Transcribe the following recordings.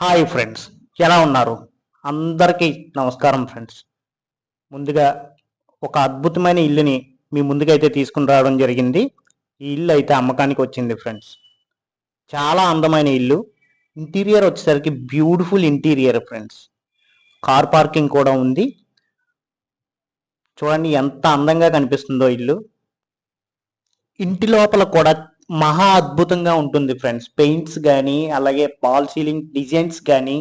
Hi friends ఎలా ఉన్నారు? అందరికీ నమస్కారం ఫ్రెండ్స్. ముందుగా ఒక అద్భుతమైన ఇల్లుని మీ ముందుకైతే తీసుకుని రావడం జరిగింది. ఈ ఇల్లు అయితే అమ్మకానికి వచ్చింది ఫ్రెండ్స్. చాలా అందమైన ఇల్లు. ఇంటీరియర్ వచ్చేసరికి beautiful interior friends. Car parking కూడా ఉంది. చూడండి ఎంత అందంగా కనిపిస్తుందో ఇల్లు. ఇంటి లోపల కూడా మహా అద్భుతంగా ఉంటుంది ఫ్రెండ్స్. పెయింట్స్ కానీ అలాగే పాల్ సీలింగ్ డిజైన్స్ కానీ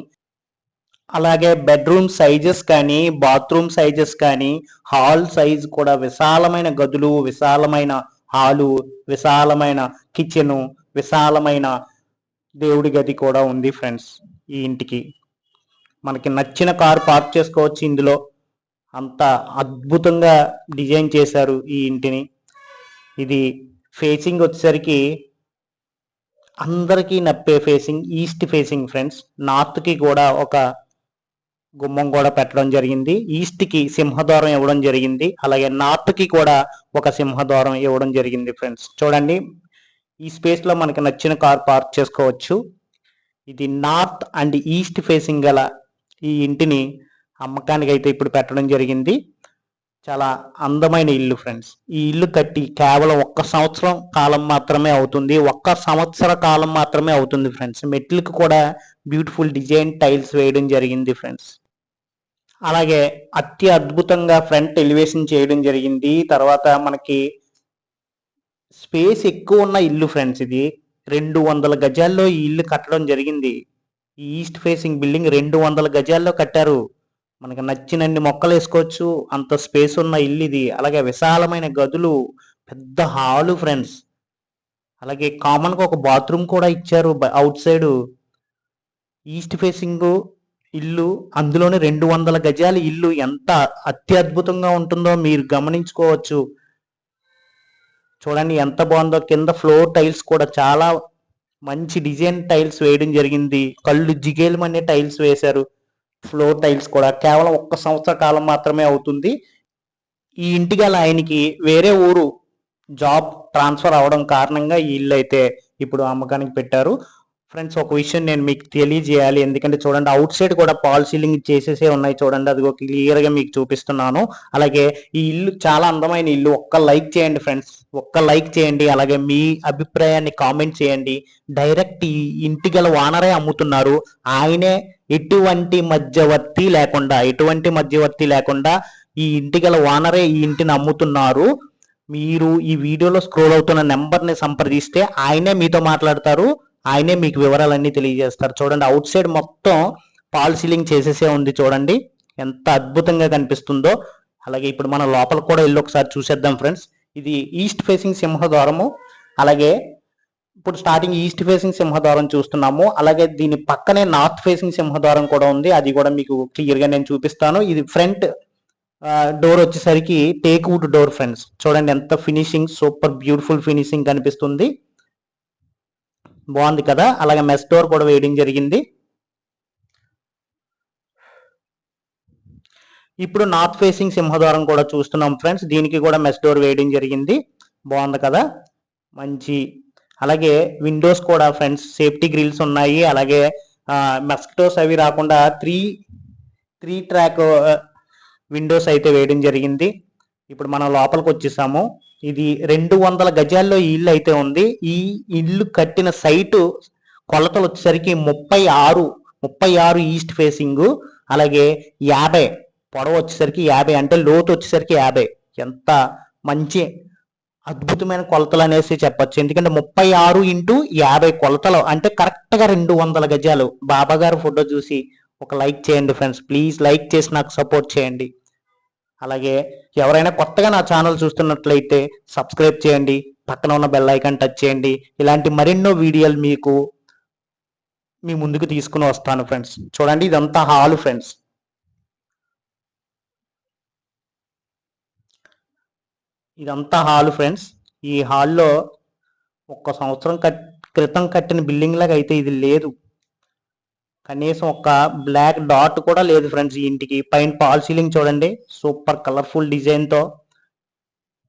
అలాగే బెడ్రూమ్ సైజెస్ కానీ బాత్రూమ్ సైజెస్ కానీ హాల్ సైజ్ కూడా విశాలమైన గదులు విశాలమైన హాలు విశాలమైన కిచెను విశాలమైన దేవుడి గది కూడా ఉంది ఫ్రెండ్స్ ఈ ఇంటికి. మనకి నచ్చిన కారు పార్క్ చేసుకోవచ్చు ఇందులో. అంత అద్భుతంగా డిజైన్ చేశారు ఈ ఇంటిని. ఇది ఫేసింగ్ వచ్చేసరికి అందరికీ నప్పే ఫేసింగ్ ఈస్ట్ ఫేసింగ్ ఫ్రెండ్స్ నార్త్కి కూడా ఒక గుమ్మం కూడా పెట్టడం జరిగింది. ఈస్ట్కి సింహద్వారం ఇవ్వడం జరిగింది. అలాగే నార్త్కి కూడా ఒక సింహద్వారం ఇవ్వడం జరిగింది ఫ్రెండ్స్ చూడండి ఈ స్పేస్లో మనకు నచ్చిన కార్ పార్క్ చేసుకోవచ్చు. ఇది నార్త్ అండ్ ఈస్ట్ ఫేసింగ్ గల ఈ ఇంటిని అమ్మకానికి అయితే ఇప్పుడు పెట్టడం జరిగింది. చాలా అందమైన ఇల్లు ఫ్రెండ్స్ ఈ ఇల్లు కట్టి కేవలం ఒక్క సంవత్సరం కాలం మాత్రమే అవుతుంది. ఒక్క సంవత్సర కాలం మాత్రమే అవుతుంది ఫ్రెండ్స్ మెట్లకు కూడా బ్యూటిఫుల్ డిజైన్ టైల్స్ వేయడం జరిగింది ఫ్రెండ్స్ అలాగే అతి అద్భుతంగా ఫ్రంట్ ఎలివేషన్ చేయడం జరిగింది. తర్వాత మనకి స్పేస్ ఎక్కువ ఉన్న ఇల్లు ఫ్రెండ్స్ ఇది. రెండు వందల గజాల్లో ఈ ఇల్లు కట్టడం జరిగింది. ఈస్ట్ ఫేసింగ్ బిల్డింగ్ రెండు వందల గజాల్లో కట్టారు. మనకి నచ్చినన్ని మొక్కలు వేసుకోవచ్చు. అంత స్పేస్ ఉన్న ఇల్లు ఇది. అలాగే విశాలమైన గదులు పెద్ద హాలు ఫ్రెండ్స్. అలాగే కామన్గా ఒక బాత్రూమ్ కూడా ఇచ్చారు అవుట్ సైడ్. ఈస్ట్ ఫేసింగ్ ఇల్లు అందులోనే రెండు వందల గజాల ఇల్లు ఎంత అత్యద్భుతంగా ఉంటుందో మీరు గమనించుకోవచ్చు. చూడండి ఎంత బాగుందో. కింద ఫ్లోర్ టైల్స్ కూడా చాలా మంచి డిజైన్ టైల్స్ వేయడం జరిగింది. కళ్ళు జిగేలమనే టైల్స్ వేశారు. ఫ్లోర్ టైల్స్ కూడా కేవలం ఒక్క సంవత్సర కాలం మాత్రమే అవుతుంది. ఈ ఇంటికి గల ఆయనకి వేరే ఊరు జాబ్ ట్రాన్స్ఫర్ అవడం కారణంగా ఈ ఇల్లు అయితే ఇప్పుడు అమ్మకానికి పెట్టారు. ఫ్రెండ్స్ ఒక విషయం నేను మీకు తెలియజేయాలి. ఎందుకంటే చూడండి అవుట్ సైడ్ కూడా పాల్ సీలింగ్ చేసేసే ఉన్నాయి చూడండి. అది ఒక క్లియర్గా మీకు చూపిస్తున్నాను. అలాగే ఈ ఇల్లు చాలా అందమైన ఇల్లు. ఒక్క లైక్ చేయండి ఫ్రెండ్స్. ఒక్క లైక్ చేయండి. అలాగే మీ అభిప్రాయాన్ని కామెంట్ చేయండి. డైరెక్ట్ ఈ ఇంటి గల వానరే అమ్ముతున్నారు. ఆయనే ఎటువంటి మధ్యవర్తి లేకుండా ఎటువంటి మధ్యవర్తి లేకుండా ఈ ఇంటి గల వానరే ఈ ఇంటిని అమ్ముతున్నారు. మీరు ఈ వీడియోలో స్క్రోల్ అవుతున్న నెంబర్ని సంప్రదిస్తే ఆయనే మీతో మాట్లాడతారు ఆయనే మీకు వివరాలన్నీ తెలియజేస్తారు. చూడండి అవుట్ సైడ్ మొత్తం పాల్ సీలింగ్ చేసేసే ఉంది చూడండి. ఎంత అద్భుతంగా కనిపిస్తుందో. అలాగే ఇప్పుడు మనం లోపల కూడా వెళ్ళి ఒకసారి చూసేద్దాం ఫ్రెండ్స్. ఇది ఈస్ట్ ఫేసింగ్ సింహద్వారము. అలాగే ఇప్పుడు స్టార్టింగ్ ఈస్ట్ ఫేసింగ్ సింహద్వారం చూస్తున్నాము. అలాగే దీని పక్కనే నార్త్ ఫేసింగ్ సింహద్వారం కూడా ఉంది. అది కూడా మీకు క్లియర్గా నేను చూపిస్తాను. ఇది ఫ్రంట్ డోర్ వచ్చేసరికి టేక్ వుడ్ డోర్ ఫ్రెండ్స్ చూడండి ఎంత ఫినిషింగ్ సూపర్ బ్యూటిఫుల్ ఫినిషింగ్ కనిపిస్తుంది. బాగుంది కదా? అలాగే మెస్ డోర్ కూడా వేయడం జరిగింది. ఇప్పుడు నార్త్ ఫేసింగ్ సింహద్వారం కూడా చూస్తున్నాం ఫ్రెండ్స్ దీనికి కూడా మెస్ డోర్ వేయడం జరిగింది. బాగుంది కదా? మంచి అలాగే విండోస్ కూడా ఫ్రెండ్స్ సేఫ్టీ గ్రిల్స్ ఉన్నాయి. అలాగే మస్కిటోస్ అవి రాకుండా త్రీ త్రీ ట్రాక్ విండోస్ అయితే వేయడం జరిగింది. ఇప్పుడు మనం లోపలికి వచ్చేసాము. ఇది రెండు వందల గజాల్లో ఈ ఇల్లు అయితే ఉంది. ఈ ఇల్లు కట్టిన సైటు కొలతలు వచ్చేసరికి ముప్పై ఆరు ముప్పై ఆరు ఈస్ట్ ఫేసింగ్ అలాగే యాభై పొడవ వచ్చేసరికి యాభై అంటే లోతు వచ్చేసరికి యాభై. ఎంత మంచి అద్భుతమైన కొలతలు అనేసి చెప్పచ్చు. ఎందుకంటే ముప్పై ఆరు ఇంటూ యాభై కొలతలు అంటే కరెక్ట్గా రెండు వందల గజాలు. బాబా గారు ఫోటో చూసి ఒక లైక్ చేయండి ఫ్రెండ్స్. ప్లీజ్ లైక్ చేసి నాకు సపోర్ట్ చేయండి. అలాగే ఎవరైనా కొత్తగా నా ఛానల్ చూస్తున్నట్లయితే సబ్స్క్రైబ్ చేయండి పక్కన ఉన్న బెల్ ఐకాన్ టచ్ చేయండి. ఇలాంటి మరెన్నో వీడియోలు మీకు మీ ముందుకు తీసుకుని వస్తాను ఫ్రెండ్స్. చూడండి ఇదంతా హాల్ ఫ్రెండ్స్. ఇదంతా హాల్ ఫ్రెండ్స్. ఈ హాల్లో ఒక్క సంవత్సరం కట్ క్రితం కట్టిన బిల్డింగ్ లాగా అయితే ఇది లేదు. కనీసం ఒక బ్లాక్ డాట్ కూడా లేదు ఫ్రెండ్స్ ఈ ఇంటికి. పైన పాల్ సీలింగ్ చూడండి. సూపర్ కలర్ఫుల్ డిజైన్తో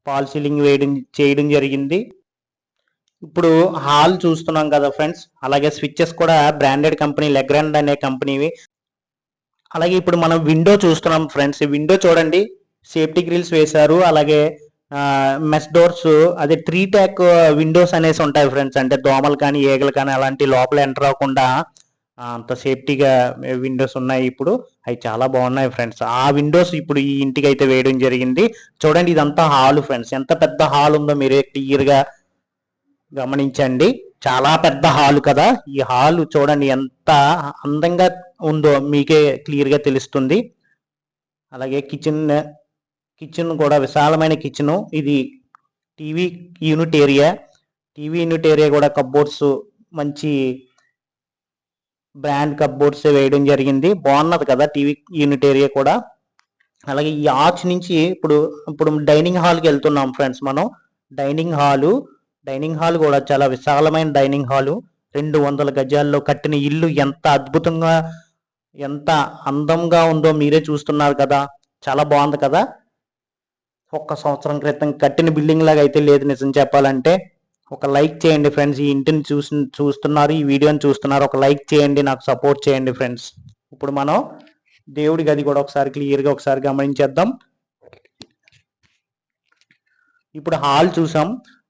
పాల్ సీలింగ్ వేయడం చేయడం జరిగింది. ఇప్పుడు హాల్ చూస్తున్నాం కదా ఫ్రెండ్స్. అలాగే స్విచ్చెస్ కూడా బ్రాండెడ్ కంపెనీ లెగ్రాండ్ అనే కంపెనీవి. అలాగే ఇప్పుడు మనం విండో చూస్తున్నాం ఫ్రెండ్స్. విండో చూడండి. సేఫ్టీ గ్రిల్స్ వేశారు. అలాగే మెస్ డోర్స్ అదే త్రీ ట్యాక్ విండోస్ అనేసి ఉంటాయి ఫ్రెండ్స్ అంటే దోమలు కానీ ఈగలు కానీ అలాంటి లోపల ఎంటర్ అవ్వకుండా అంత సేఫ్టీగా విండోస్ ఉన్నాయి ఇప్పుడు. అవి చాలా బాగున్నాయి ఫ్రెండ్స్ ఆ విండోస్ ఇప్పుడు ఈ ఇంటికి అయితే వేయడం జరిగింది. చూడండి ఇదంతా హాల్ ఫ్రెండ్స్ ఎంత పెద్ద హాల్ ఉందో మీరే క్లియర్గా గమనించండి. చాలా పెద్ద హాల్ కదా. ఈ హాల్ చూడండి ఎంత అందంగా ఉందో మీకే క్లియర్గా తెలుస్తుంది. అలాగే కిచెన్ కిచెన్ కూడా విశాలమైన కిచెన్ ఇది TV unit area TV unit area కూడా కబ్బోర్డ్స్ మంచి బ్రాండ్ కబ్బోర్డ్స్ వేయడం జరిగింది. బాగున్నది కదా టీవీ యూనిట్ ఏరియా కూడా. అలాగే ఈ ఆర్చ్ నుంచి ఇప్పుడు ఇప్పుడు డైనింగ్ హాల్కి వెళ్తున్నాం ఫ్రెండ్స్ మనం. డైనింగ్ హాలు డైనింగ్ హాల్ కూడా చాలా విశాలమైన డైనింగ్ హాలు రెండు వందల గజాల్లో కట్టిన ఇల్లు ఎంత అద్భుతంగా ఎంత అందంగా ఉందో మీరే చూస్తున్నారు కదా. చాలా బాగుంది కదా. ఒక్క సంవత్సరం క్రితం కట్టిన బిల్డింగ్ లాగా అయితే లేదు నిజం చెప్పాలంటే. ఒక లైక్ చేయండి ఫ్రెండ్స్ ఈ ఇంటిని చూసి చూస్తున్నారు ఈ వీడియోని చూస్తున్నారు ఒక లైక్ చేయండి నాకు సపోర్ట్ చేయండి ఫ్రెండ్స్. ఇప్పుడు మనం దేవుడి గది కూడా ఒకసారి క్లియర్గా ఒకసారి గమనించేద్దాం. ఇప్పుడు హాల్ చూసాం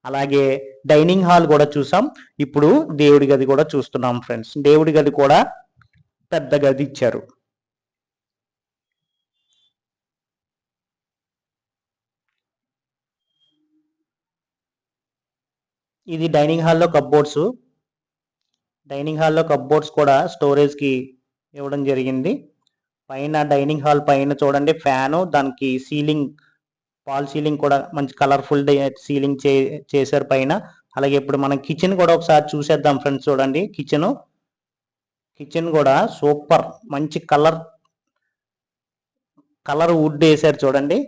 అలాగే డైనింగ్ హాల్ కూడా చూసాం ఇప్పుడు దేవుడి గది కూడా చూస్తున్నాం ఫ్రెండ్స్. దేవుడి గది కూడా పెద్ద గది ఇచ్చారు. ఇది డైనింగ్ హాల్లో కప్బోర్డ్స్. డైనింగ్ హాల్లో కప్బోర్డ్స్ కూడా స్టోరేజ్కి ఇవ్వడం జరిగింది. పైన డైనింగ్ హాల్ పైన చూడండి ఫ్యాను దానికి సీలింగ్ పాల్ సీలింగ్ కూడా మంచి కలర్ఫుల్ సీలింగ్ చే చేశారు పైన. అలాగే ఇప్పుడు మనం కిచెన్ కూడా ఒకసారి చూసేద్దాం ఫ్రెండ్స్ చూడండి కిచెను కిచెన్ కూడా సూపర్ మంచి కలర్ కలర్ వుడ్ వేసారు చూడండి.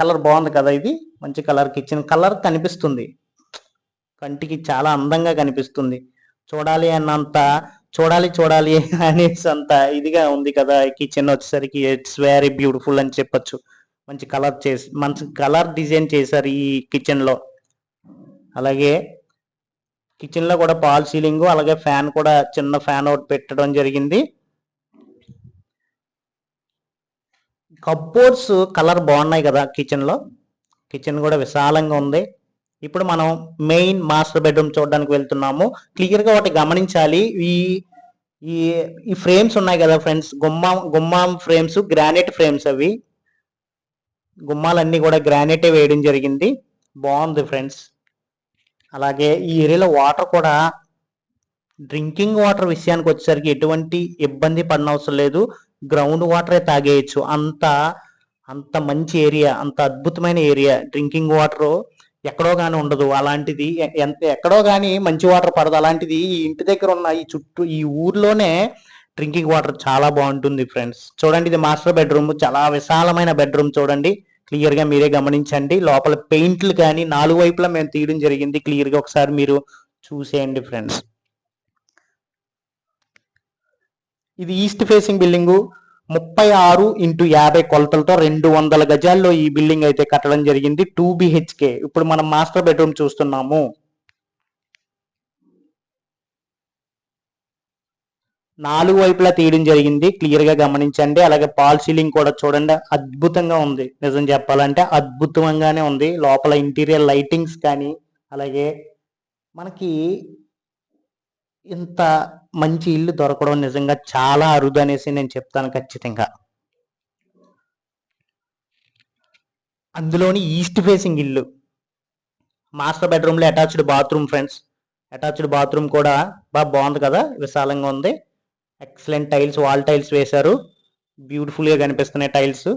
కలర్ బాగుంది కదా ఇది మంచి కలర్ కిచెన్ కలర్ కనిపిస్తుంది. కంటికి చాలా అందంగా కనిపిస్తుంది. చూడాలి అన్నంత చూడాలి చూడాలి అనేసి అంత ఇదిగా ఉంది కదా. కిచెన్ వచ్చేసరికి ఇట్స్ వెరీ బ్యూటిఫుల్ అని చెప్పొచ్చు. మంచి కలర్ చేసి మంచి కలర్ డిజైన్ చేశారు ఈ కిచెన్లో. అలాగే కిచెన్లో కూడా పాల్ సీలింగ్ అలాగే ఫ్యాన్ కూడా చిన్న ఫ్యాన్ ఒకటి పెట్టడం జరిగింది. కప్బోర్డ్స్ కలర్ బాగున్నాయి కదా కిచెన్లో. కిచెన్ కూడా విశాలంగా ఉంది. ఇప్పుడు మనం మెయిన్ మాస్టర్ బెడ్రూమ్ చూడడానికి వెళ్తున్నాము. క్లియర్గా ఒకటి గమనించాలి. ఈ ఈ ఈ ఫ్రేమ్స్ ఉన్నాయి కదా ఫ్రెండ్స్ గుమ్మం గుమ్మం ఫ్రేమ్స్ గ్రానైట్ ఫ్రేమ్స్ అవి. గుమ్మాలన్నీ కూడా గ్రానైటే వేయడం జరిగింది. బాగుంది ఫ్రెండ్స్ అలాగే ఈ ఏరియాలో వాటర్ కూడా డ్రింకింగ్ వాటర్ విషయానికి వచ్చేసరికి ఎటువంటి ఇబ్బంది పడనవసరం లేదు. గ్రౌండ్ వాటరే తాగేయచ్చు. అంత అంత మంచి ఏరియా అంత అద్భుతమైన ఏరియా డ్రింకింగ్ వాటర్ ఎక్కడో కానీ ఉండదు. అలాంటిది ఎంత ఎక్కడో కానీ మంచి వాటర్ పడదు. అలాంటిది ఈ ఇంటి దగ్గర ఉన్న ఈ చుట్టూ ఈ ఊర్లోనే డ్రింకింగ్ వాటర్ చాలా బాగుంటుంది ఫ్రెండ్స్. చూడండి ఇది మాస్టర్ బెడ్రూమ్. చాలా విశాలమైన బెడ్రూమ్ చూడండి. క్లియర్గా మీరే గమనించండి. లోపల పెయింట్లు కానీ నాలుగు వైపులా మేము తీయడం జరిగింది. క్లియర్గా ఒకసారి మీరు చూసేయండి ఫ్రెండ్స్. ఇది ఈస్ట్ ఫేసింగ్ బిల్డింగ్. ముప్పై ఆరు ఇంటూ యాభై కొలతలతో రెండు వందల గజాల్లో ఈ బిల్డింగ్ అయితే కట్టడం జరిగింది. Two BHK. ఇప్పుడు మనం మాస్టర్ బెడ్రూమ్ చూస్తున్నాము. నాలుగు వైపులా తీయడం జరిగింది. క్లియర్గా గమనించండి. అలాగే పాల్ సీలింగ్ కూడా చూడండి. అద్భుతంగా ఉంది. నిజం చెప్పాలంటే అద్భుతంగానే ఉంది. లోపల ఇంటీరియర్ లైటింగ్స్ కానీ అలాగే మనకి ఇంత మంచి ఇల్లు దొరకడం నిజంగా చాలా అరుదు అనేసి నేను చెప్తాను ఖచ్చితంగా. అందులోని ఈస్ట్ ఫేసింగ్ ఇల్లు. మాస్టర్ బెడ్రూమ్లో attached bathroom friends. Attached bathroom కూడా బాగా బాగుంది కదా విశాలంగా ఉంది. ఎక్సలెంట్ టైల్స్ వాల్ టైల్స్ వేశారు. బ్యూటిఫుల్గా కనిపిస్తున్నాయి టైల్స్.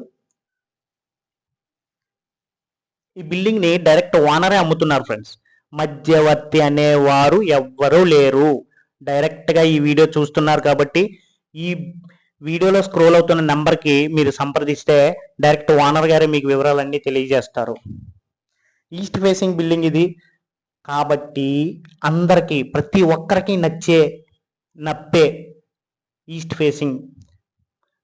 ఈ బిల్డింగ్ని డైరెక్ట్ ఓనరే అమ్ముతున్నారు ఫ్రెండ్స్. మధ్యవర్తి అనేవారు ఎవ్వరూ లేరు. డైరెక్ట్గా ఈ వీడియో చూస్తున్నారు కాబట్టి ఈ వీడియోలో స్క్రోల్ అవుతున్న నెంబర్కి మీరు సంప్రదిస్తే డైరెక్ట్ ఓనర్ గారే మీకు వివరాలన్నీ తెలియజేస్తారు. ఈస్ట్ ఫేసింగ్ బిల్డింగ్ ఇది. కాబట్టి అందరికీ ప్రతి ఒక్కరికి నచ్చే నప్పే ఈస్ట్ ఫేసింగ్.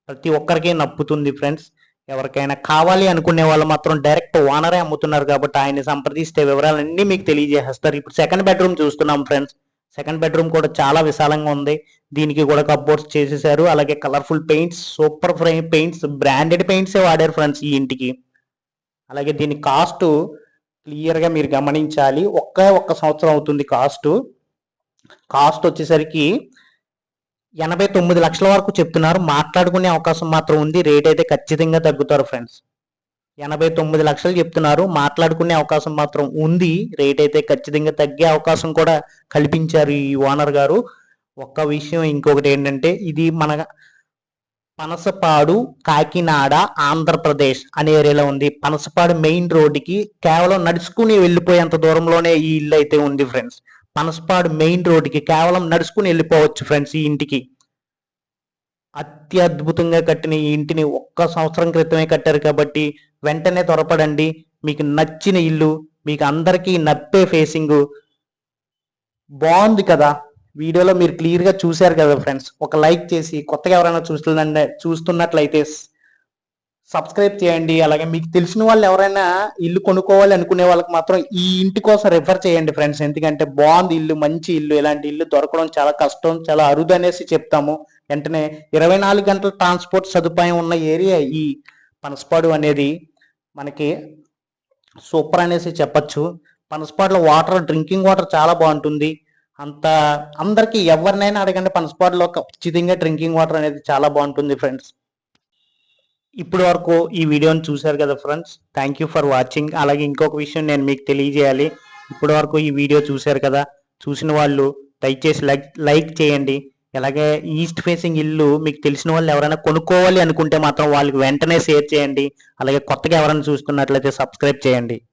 ప్రతి ఒక్కరికి నప్పుతుంది ఫ్రెండ్స్. ఎవరికైనా కావాలి అనుకునే వాళ్ళు మాత్రం డైరెక్ట్ ఓనరే అమ్ముతున్నారు కాబట్టి ఆయన సంప్రదిస్తే వివరాలన్నీ మీకు తెలియజేస్తారు. ఇప్పుడు సెకండ్ బెడ్రూమ్ చూస్తున్నాం ఫ్రెండ్స్. సెకండ్ బెడ్రూమ్ కూడా చాలా విశాలంగా ఉంది. దీనికి కూడా కప్బోర్డ్స్ చేసేసారు. అలాగే colourful paints super frame paints branded పెయింట్సే వాడారు ఫ్రెండ్స్ ఈ ఇంటికి. అలాగే దీని కాస్ట్ క్లియర్గా మీరు గమనించాలి. ఒక్క ఒక్క సంవత్సరం అవుతుంది కాస్ట్. కాస్ట్ వచ్చేసరికి ఎనభై తొమ్మిది లక్షల వరకు చెప్తున్నారు. మాట్లాడుకునే అవకాశం మాత్రం ఉంది. రేట్ అయితే ఖచ్చితంగా తగ్గుతారు ఫ్రెండ్స్. ఎనభై తొమ్మిది లక్షలు చెప్తున్నారు. మాట్లాడుకునే అవకాశం మాత్రం ఉంది. రేట్ అయితే ఖచ్చితంగా తగ్గే అవకాశం కూడా కల్పించారు ఈ ఓనర్ గారు. ఒక్క విషయం ఇంకొకటి ఏంటంటే ఇది మన పనసపాడు కాకినాడ ఆంధ్రప్రదేశ్ అనే ఏరియాలో ఉంది. పనసపాడు మెయిన్ రోడ్డుకి కేవలం నడుచుకుని వెళ్ళిపోయేంత దూరంలోనే ఈ ఇల్లు అయితే ఉంది ఫ్రెండ్స్. పనసపాడు మెయిన్ రోడ్డుకి కేవలం నడుచుకుని వెళ్ళిపోవచ్చు ఫ్రెండ్స్ ఈ ఇంటికి. అత్యద్భుతంగా కట్టిన ఈ ఇంటిని ఒక్క సంవత్సరం క్రితమే కట్టారు కాబట్టి వెంటనే త్వరపడండి. మీకు నచ్చిన ఇల్లు మీకు అందరికీ నప్పే ఫేసింగ్ బాగుంది కదా. వీడియోలో మీరు క్లియర్గా చూశారు కదా ఫ్రెండ్స్ ఒక లైక్ చేసి కొత్తగా ఎవరైనా చూస్తుందంటే చూస్తున్నట్లయితే సబ్స్క్రైబ్ చేయండి. అలాగే మీకు తెలిసిన వాళ్ళు ఎవరైనా ఇల్లు కొనుక్కోవాలి అనుకునే వాళ్ళకి మాత్రం ఈ ఇంటి కోసం రిఫర్ చేయండి ఫ్రెండ్స్ ఎందుకంటే బాగుంది ఇల్లు మంచి ఇల్లు ఇలాంటి ఇల్లు దొరకడం చాలా కష్టం చాలా అరుదు అనేసి చెప్తాము. వెంటనే ఇరవై నాలుగు గంటల ట్రాన్స్పోర్ట్ సదుపాయం ఉన్న ఏరియా ఈ పనసపాడు అనేది మనకి సూపర్ అనేసి చెప్పచ్చు. పనసపాడులో వాటర్ డ్రింకింగ్ వాటర్ చాలా బాగుంటుంది. అంత అందరికి ఎవరినైనా అడగండి పనసపాడులో ఖచ్చితంగా డ్రింకింగ్ వాటర్ అనేది చాలా బాగుంటుంది ఫ్రెండ్స్ ఇప్పటి వరకు ఈ వీడియోని చూశారు కదా friends thank you for watching అలాగే ఇంకొక విషయం నేను మీకు తెలియజేయాలి. ఇప్పటి వరకు ఈ వీడియో చూశారు కదా? చూసిన వాళ్ళు దయచేసి లైక్ లైక్ చేయండి. అలాగే ఈస్ట్ ఫేసింగ్ ఇల్లు మీకు తెలిసిన వాళ్ళు ఎవరైనా కొనుక్కోవాలి అనుకుంటే మాత్రం వాళ్ళకి వెంటనే షేర్ చేయండి. అలాగే కొత్తగా ఎవరైనా చూస్తున్నట్లయితే సబ్స్క్రైబ్ చేయండి.